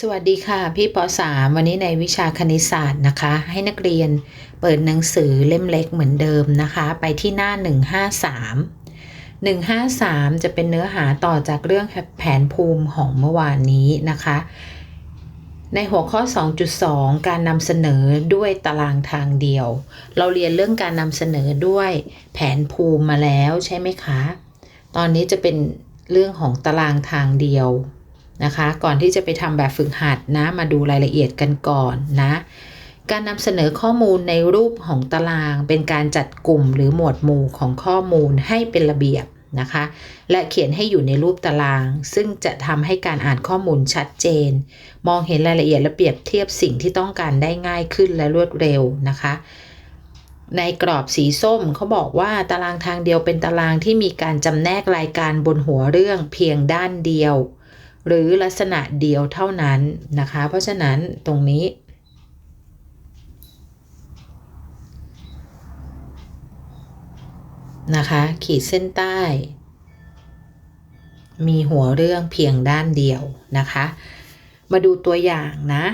สวัสดีค่ะ พี่ป .3 วันนี้ในวิชาคณิตศาสตร์นะคะ ให้นักเรียนเปิดหนังสือเล่มเล็กเหมือนเดิมนะคะ ไปที่หน้า 153 153 จะเป็นเนื้อหาต่อจากเรื่องแผนภูมิของเมื่อวานนี้นะคะ ในหัวข้อ 2.2 การนำเสนอด้วยตารางทางเดียว เราเรียนเรื่องการนำเสนอด้วยแผนภูมิมาแล้วใช่ไหมคะ ตอนนี้จะเป็นเรื่องของตารางทางเดียว นะคะ ก่อนที่จะไปทำแบบฝึกหัดนะ มาดูรายละเอียดกันก่อนนะ การนำเสนอข้อมูลในรูปของตารางเป็นการจัดกลุ่มหรือหมวดหมู่ของข้อมูลให้เป็นระเบียบนะคะ และเขียนให้อยู่ในรูปตาราง ซึ่งจะทำให้การอ่านข้อมูลชัดเจน มองเห็นรายละเอียดและเปรียบเทียบสิ่งที่ต้องการได้ง่ายขึ้นและรวดเร็วนะคะในกรอบสีส้มเขาบอกว่าตารางทางเดียวเป็นตารางที่มีการจำแนกรายการบนหัวเรื่องเพียงด้านเดียว หรือลักษณะเดียวเท่านั้นนะคะ เพราะฉะนั้นตรงนี้ นะคะ ขีดเส้นใต้ มีหัวเรื่องเพียงด้านเดียวนะคะ มาดูตัวอย่างนะ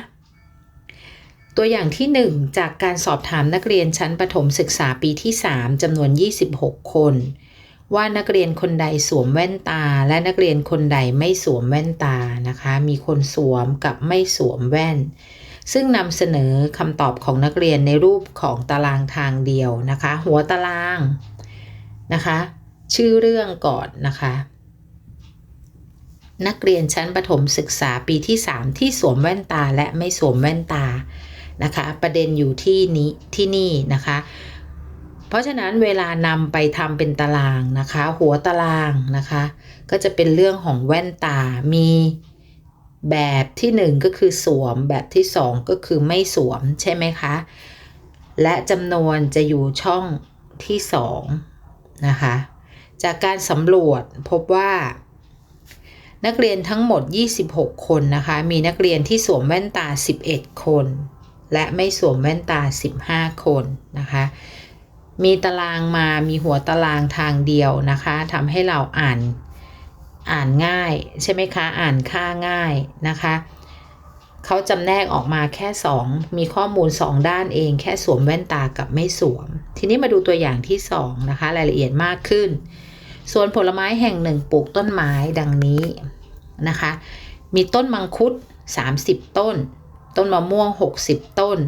ตัวอย่างที่ 1 จากการสอบถามนักเรียนชั้นประถมศึกษาปีที่ 3จำนวน 26 คน ว่านักเรียนคนใดสวมแว่นตา และนักเรียนคนใดไม่สวมแว่นตานะคะ มีคนสวมกับไม่สวมแว่น ซึ่งนำเสนอคำตอบของนักเรียนในรูปของตารางทางเดียวนะคะ หัวตารางนะคะ ชื่อเรื่องก่อนนะคะ นักเรียนชั้นประถมศึกษาปีที่ 3 ที่สวมแว่นตาและไม่สวมแว่นตานะคะ ประเด็นอยู่ที่นี้ที่นี่นะคะ เพราะฉะนั้นเวลานำไปทำเป็นตารางนะคะ หัวตารางนะคะ ก็จะเป็นเรื่องของแว่นตา มีแบบที่ 1 ก็คือสวม แบบที่ 2 ก็คือไม่สวมใช่ไหมคะ และจำนวนจะอยู่ช่องที่ 2 นะคะ จากการสำรวจพบว่า นักเรียนทั้งหมด 26 คนนะคะ มีนักเรียนที่สวมแว่นตา 11 คน และไม่สวมแว่นตา 15 คนนะคะ มีตารางมามีหัวตารางทางเดียวนะคะทำให้เราอ่านอ่านง่ายใช่ไหมคะ อ่านค่าง่ายนะคะเขาจำแนกออกมาแค่ 2 มีข้อมูล 2 ด้านเอง แค่สวมแว่นตากับไม่สวม ทีนี้มาดูตัวอย่างที่ 2 นะคะ รายละเอียดมากขึ้นส่วนผลไม้แห่งหนึ่งปลูกต้นไม้ดังนี้นะคะ มีต้นมังคุด 30 ต้น ต้นมะม่วง 60 ต้น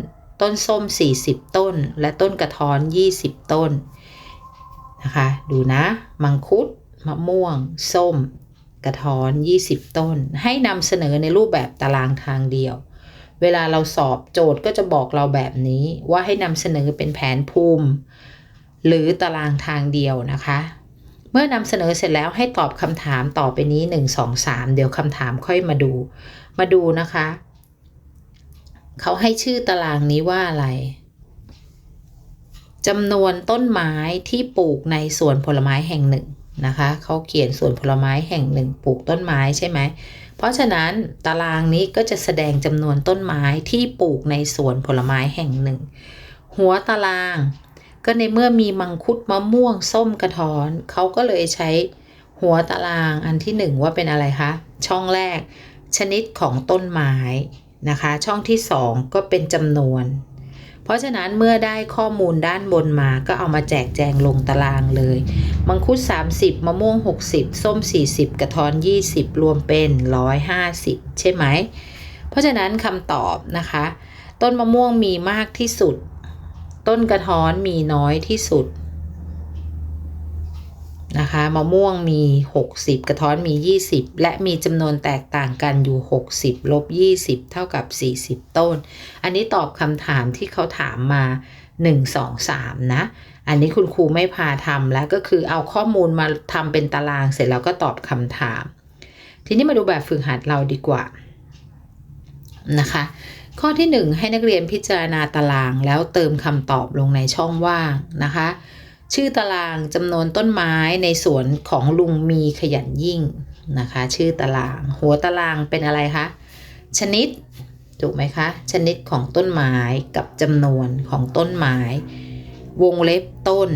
ต้นส้ม 40 ต้น และต้นกระท้อน 20 ต้นนะคะ ดูนะ มังคุด มะม่วง ส้ม กระท้อน 20 ต้น ให้นำเสนอในรูปแบบตารางทางเดียว เวลาเราสอบโจทย์ก็จะบอกเราแบบนี้ว่าให้นำเสนอเป็นแผนภูมิ หรือตารางทางเดียวนะคะ เมื่อนำเสนอเสร็จแล้วให้ตอบคำถามต่อไปนี้ 1 2 3 เดี๋ยวคำถามค่อยมาดู มาดูนะคะ เขาให้ชื่อตารางนี้ว่าอะไรจำนวนต้นไม้ที่ปลูกในสวนผลไม้แห่งหนึ่งนะคะเขาเขียนสวนผลไม้แห่งหนึ่งปลูกต้นไม้ใช่ไหม เพราะฉะนั้นตารางนี้ก็จะแสดงจำนวนต้นไม้ที่ปลูกในสวนผลไม้แห่งหนึ่ง หัวตารางก็ในเมื่อมีมังคุดมะม่วงส้มกระท้อนเขาก็เลยใช้หัวตารางอันที่หนึ่งว่าเป็นอะไรคะช่องแรก ชนิดของต้นไม้ นะคะ ช่องที่ 2 ก็เป็นจำนวน เพราะฉะนั้นเมื่อได้ข้อมูลด้านบนมาก็เอามาแจกแจงลงตารางเลย มังคุด 30 มะม่วง 60 ส้ม 40 กระท้อน 20 รวมเป็น 150 ใช่ไหม เพราะฉะนั้นคำตอบนะคะ ต้นมะม่วงมีมากที่สุด ต้นกระท้อนมีน้อยที่สุด นะคะมะม่วงมี 60 กระท้อนมี 20 และมีจำนวนแตกต่างกันอยู่ 60ลบ20 เท่ากับ 40 ต้น อันนี้ตอบคำถามที่เขาถามมา 1 2 3 นะ อันนี้คุณครูไม่พาทำแล้วก็คือเอาข้อมูลมาทำเป็นตารางเสร็จแล้วก็ตอบคำถาม ทีนี้มาดูแบบฝึกหัดเราดีกว่านะคะข้อที่ 1 ให้นักเรียนพิจารณาตารางแล้วเติมคำตอบลงในช่องว่างนะคะ ชื่อตารางจำนวนต้นไม้ในสวนของลุงมีขยันยิ่งนะคะ ชื่อตาราง หัวตารางเป็นอะไรคะ ชนิดถูกไหมคะ ชนิดของต้นไม้กับจำนวนของต้นไม้ วงเล็บต้น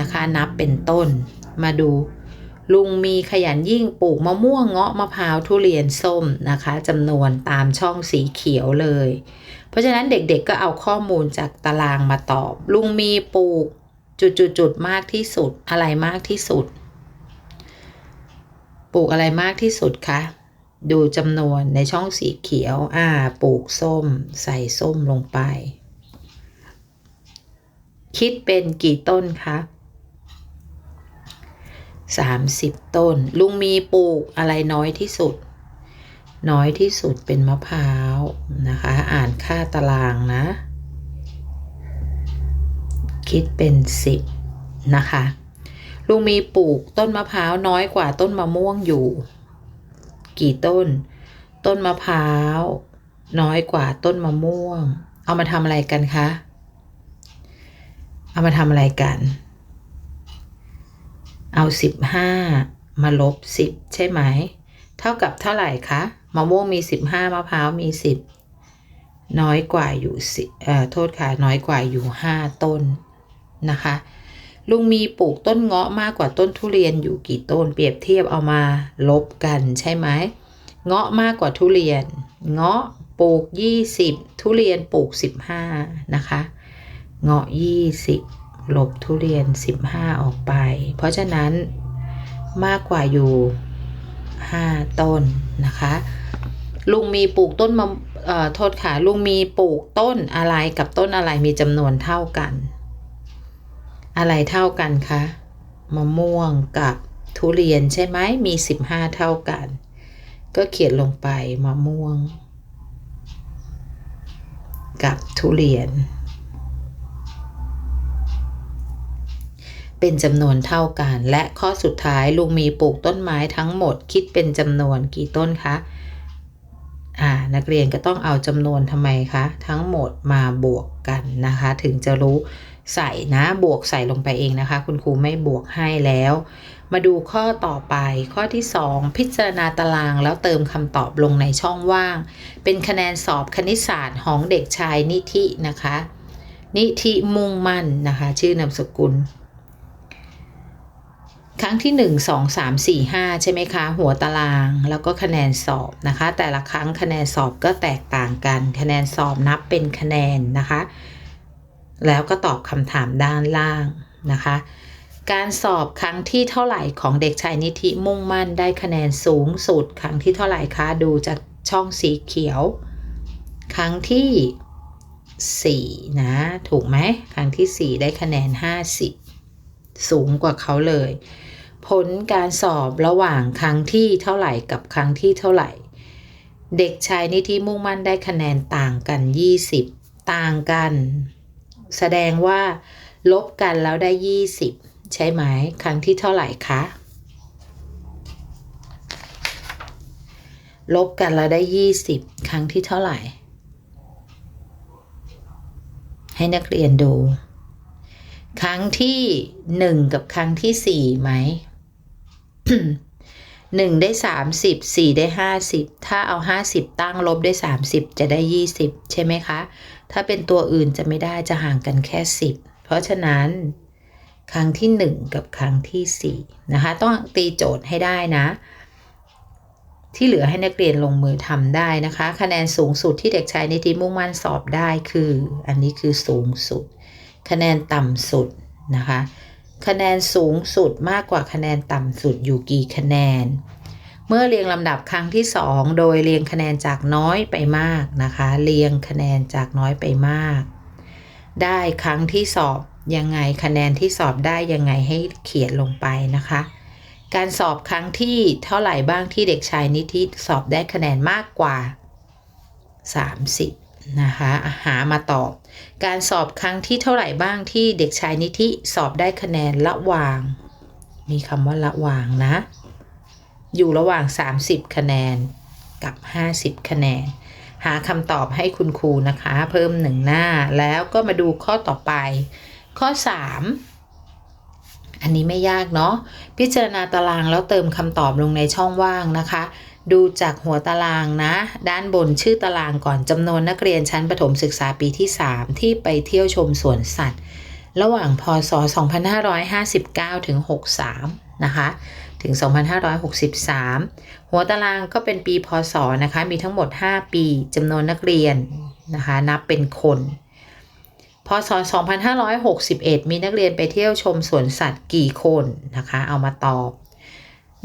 นะคะ นับเป็นต้น มาดู ลุงมีขยันยิ่งปลูกมะม่วงเงาะมะพร้าวทุเรียนส้มนะคะจำนวนตามช่องสีเขียวเลย เพราะฉะนั้นเด็กๆก็เอาข้อมูลจากตารางมาตอบ ลุงมีปลูก จุดๆๆมากที่สุดอะไรมากที่สุด ปลูกอะไรมากที่สุดคะดูจำนวนในช่องสีเขียว อ่า ปลูกส้ม ใส่ส้มลงไป คิดเป็นกี่ต้นคะ30ต้น ลุงมีปลูกอะไรน้อยที่สุด น้อยที่สุดเป็นมะพร้าวนะคะ อ่านค่าตารางนะ คิดเป็น 10 นะคะ ลุงมีปลูกต้นมะพร้าวน้อยกว่าต้นมะม่วงอยู่ กี่ต้น ต้นมะพร้าว น้อยกว่าต้นมะม่วง เอามาทำอะไรกันคะ เอามาทำอะไรกัน เอาสิบห้ามาลบสิบใช่ไหม เท่ากับเท่าไหร่คะ มะม่วงมีสิบห้ามะพร้าวมีสิบน้อยกว่าอยู่สิเอ่อโทษค่ะ น้อยกว่าอยู่ห้าต้น นะคะ ลุงมีปลูกต้นเงาะมากกว่าต้นทุเรียนอยู่กี่ต้นเปรียบเทียบเอามาลบกันใช่ไหมเงาะมากกว่าทุเรียน เงาะปลูก 20 ทุเรียนปลูก 15 นะคะ เงาะ 20 ลบทุเรียน 15 ออกไป เพราะฉะนั้นมากกว่าอยู่ 5 ต้นนะคะ ลุงมีปลูกต้นมะเอ่อโทษค่ะลุงมีปลูกต้นอะไรกับต้นอะไรมีจำนวนเท่ากัน อะไรเท่ากันคะมะม่วงกับทุเรียนใช่ไหมมี 15 เท่ากัน ก็เขียนลงไปมะม่วง กับทุเรียน เป็นจำนวนเท่ากัน และข้อสุดท้ายลุงมีปลูกต้นไม้ทั้งหมดคิดเป็นจำนวนกี่ต้นคะอ่านักเรียนก็ต้องเอาจำนวนทำไมคะ ทั้งหมดมาบวกกันนะคะ ถึงจะรู้ ใส่นะบวกใส่ลงไปเองนะคะ คุณครูไม่บวกให้แล้ว มาดูข้อต่อไป ข้อที่ 2 พิจารณาตารางแล้วเติมคำตอบลงในช่องว่าง เป็นคะแนนสอบคณิตศาสตร์ของเด็กชายนิธินะคะ นิธิมุ่งมั่นนะคะ ชื่อนามสกุล ครั้งที่ 1 2 3 4 5 ใช่ไหมคะ หัวตารางแล้วก็คะแนนสอบนะคะ แต่ละครั้งคะแนนสอบก็แตกต่างกัน คะแนนสอบนับเป็นคะแนนนะคะ แล้วก็ตอบคำถามด้านล่างนะคะ การสอบครั้งที่เท่าไหร่ของเด็กชายนิธิมุ่งมั่นได้คะแนนสูงสุด ครั้งที่เท่าไหร่คะดูจากช่องสีเขียว ครั้งที่ 4 นะ ถูกไหมครั้งที่ 4 ได้คะแนน 50 สูงกว่าเขาเลย ผลการสอบระหว่างครั้งที่เท่าไหร่กับครั้งที่เท่าไหร่ เด็กชายนิธิมุ่งมั่นได้คะแนนต่างกัน 20 ต่างกัน แสดงว่า ลบกันแล้วได้ 20 ใช่ไหม ครั้งที่เท่าไหร่คะ ลบกันแล้วได้ 20 ครั้งที่เท่าไหร่ ให้นักเรียนดู ครั้งที่ 1 กับครั้งที่4ไหม 1 ได้ 30 4 ได้ 50 ถ้าเอา 50 ตั้งลบได้ 30 จะได้ 20 ใช่ไหมคะ ถ้าเป็นตัวอื่นจะไม่ได้จะห่างกันแค่ 10 เพราะฉะนั้น ครั้งที่ 1 กับครั้งที่ 4 นะคะ ต้องตีโจทย์ให้ได้นะ ที่เหลือให้นักเรียนลงมือทำได้นะคะ คะแนนสูงสุดที่เด็กชายนิติมุ่งมั่นสอบได้คือ อันนี้คือสูงสุด คะแนนต่ำสุดนะคะ คะแนนสูงสุดมากกว่าคะแนนต่ำสุดอยู่กี่คะแนน เมื่อเรียงลำดับครั้งที่ 2 โดยเรียงคะแนนจากน้อยไปมากนะคะ เรียงคะแนนจากน้อยไปมาก ได้ครั้งที่สอบยังไงคะแนนที่สอบได้ยังไงให้เขียนลงไปนะคะ การสอบครั้งที่เท่าไหร่บ้างที่เด็กชายนิธิสอบได้คะแนนมากกว่า 30 นะคะหามาตอบ การสอบครั้งที่เท่าไหร่บ้างที่เด็กชายนิธิสอบได้คะแนนระหว่าง มีคำว่าระหว่างนะ อยู่ระหว่าง 30 คะแนนกับ 50 คะแนน หาคำตอบให้คุณครูนะคะ เพิ่มหนึ่งหน้าแล้วก็มาดูข้อต่อไป ข้อ 3 อันนี้ไม่ยากเนาะพิจารณาตารางแล้วเติมคำตอบลงในช่องว่างนะคะ ดูจากหัวตารางนะ ด้านบนชื่อตารางก่อนจำนวนนักเรียนชั้นประถมศึกษาปีที่ 3 ที่ไปเที่ยวชมสวนสัตว์ ระหว่างพศ 2559 ถึง 63 นะคะ ถึง 2563 หัวตารางก็เป็นปีพศนะคะ มีทั้งหมด 5 ปีจำนวนนักเรียนนะคะ นับเป็นคนพศ 2561 มีนักเรียนไปเที่ยวชมสวนสัตว์กี่คนนะคะ เอามาตอบ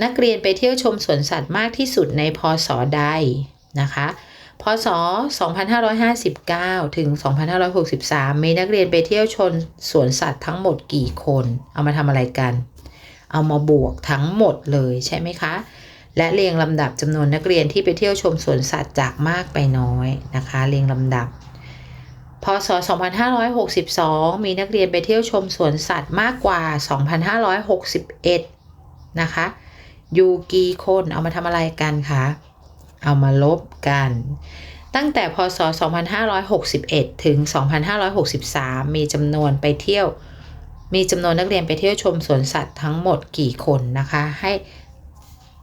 นักเรียนไปเที่ยวชมสวนสัตว์มากที่สุดในพศใดนะคะ พศ 2559 ถึง 2563 มีนักเรียนไปเที่ยวชมสวนสัตว์ทั้งหมดกี่คน เอามาทำอะไรกัน เอามาบวกทั้งหมดเลยใช่ไหมคะ และเรียงลำดับจำนวนนักเรียนที่ไปเที่ยวชมสวนสัตว์จากมากไปน้อยนะคะ เรียงลำดับพศ 2562 มีนักเรียนไปเที่ยวชมสวนสัตว์มากกว่า 2561 นะคะ อยู่กี่คนเอามาทำอะไรกันคะเอามาลบกัน ตั้งแต่พศ 2561 ถึง 2563 มีจำนวนไปเที่ยว มีจำนวนนักเรียนไปเที่ยวชมสวนสัตว์ทั้งหมดกี่คนนะคะ ให้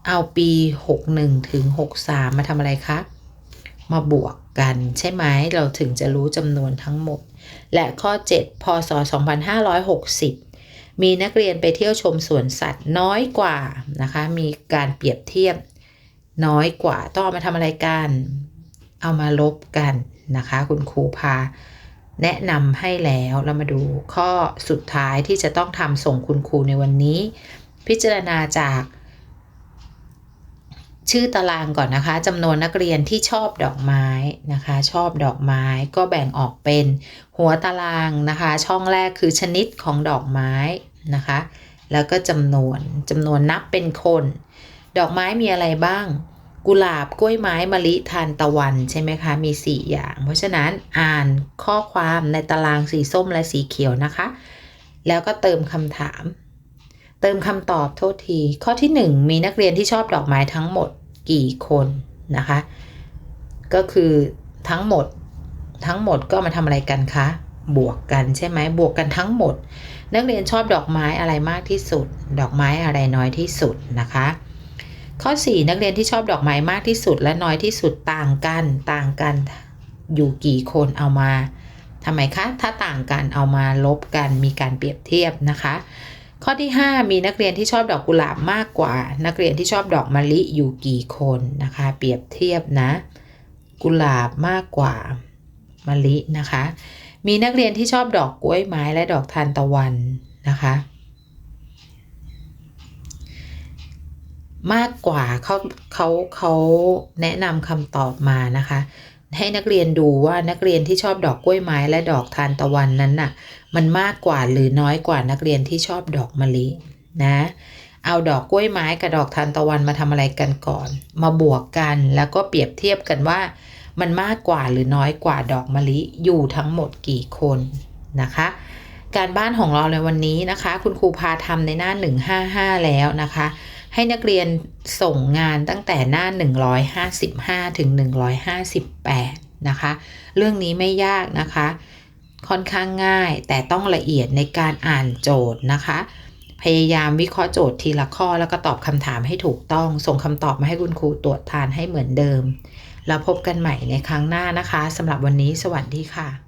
เอาปี 61 ถึง 63 มาทำอะไรคะ มาบวกกันใช่ไหมเราถึงจะรู้จำนวนทั้งหมด และข้อ 7 พศ 2560 มีนักเรียนไปเที่ยวชมสวนสัตว์น้อยกว่านะคะ มีการเปรียบเทียบน้อยกว่า ต้องเอามาทำอะไรกัน เอามาลบกันนะคะ คุณครูพา แนะนำให้แล้วเรามาดูข้อสุดท้ายที่จะต้องทำส่งคุณครูในวันนี้ พิจารณาจาก ชื่อตารางก่อนนะคะจำนวนนักเรียนที่ชอบดอกไม้นะคะ ชอบดอกไม้ก็แบ่งออกเป็น หัวตารางนะคะ ช่องแรกคือชนิดของดอกไม้นะคะ แล้วก็จำนวนจำนวนนับเป็นคน ดอกไม้มีอะไรบ้าง กุหลาบกล้วยไม้มะลิทานตะวันใช่ไหมคะ มี 4 อย่าง เพราะฉะนั้นอ่านข้อความในตารางสีส้มและสีเขียวนะคะ แล้วก็เติมคำถามเติมคำตอบโทษที ข้อที่ 1 มีนักเรียนที่ชอบดอกไม้ทั้งหมด กี่คนนะคะ ก็คือทั้งหมดทั้งหมดก็มาทำอะไรกันคะ บวกกันใช่ไหมบวกกันทั้งหมด นักเรียนชอบดอกไม้อะไรมากที่สุด ดอกไม้อะไรน้อยที่สุดนะคะ ข้อ 4 นักเรียนที่ชอบดอกไม้มากที่สุดและน้อยที่สุดต่างกันต่างกันอยู่กี่คนเอามาทำไมคะ ถ้าต่างกันเอามาลบกันมีการเปรียบเทียบนะคะ ข้อที่ 5 มีนักเรียนที่ชอบดอกกุหลาบมากกว่า นักเรียนที่ชอบดอกมะลิอยู่กี่คนนะคะ เปรียบเทียบนะ กุหลาบมากกว่ามะลินะคะ มีนักเรียนที่ชอบดอกกล้วยไม้และดอกทานตะวันนะคะ มากกว่าเขาเขาเขาแนะนำคำตอบมานะคะ ให้นักเรียนดูว่านักเรียนที่ชอบดอกกล้วยไม้และดอกทานตะวันนั้นน่ะ มันมากกว่าหรือน้อยกว่านักเรียนที่ชอบดอกมะลินะ เอาดอกกล้วยไม้กับดอกทานตะวันมาทำอะไรกันก่อน มาบวกกันแล้วก็เปรียบเทียบกันว่า มันมากกว่าหรือน้อยกว่าดอกมะลิอยู่ทั้งหมดกี่คนนะคะ การบ้านของเราในวันนี้นะคะ คุณครูพาทำในหน้า 155 แล้วนะคะ ให้นักเรียนส่งงานตั้งแต่หน้า 155 ถึง 158 นะคะ เรื่องนี้ไม่ยากนะคะ ค่อนข้างง่ายแต่ต้องละเอียดในการอ่านโจทย์นะคะ พยายามวิเคราะห์โจทย์ทีละข้อแล้วก็ตอบคำถามให้ถูกต้อง ส่งคำตอบมาให้คุณครูตรวจทานให้เหมือนเดิม แล้วพบกันใหม่ในครั้งหน้านะคะสำหรับวันนี้สวัสดีค่ะ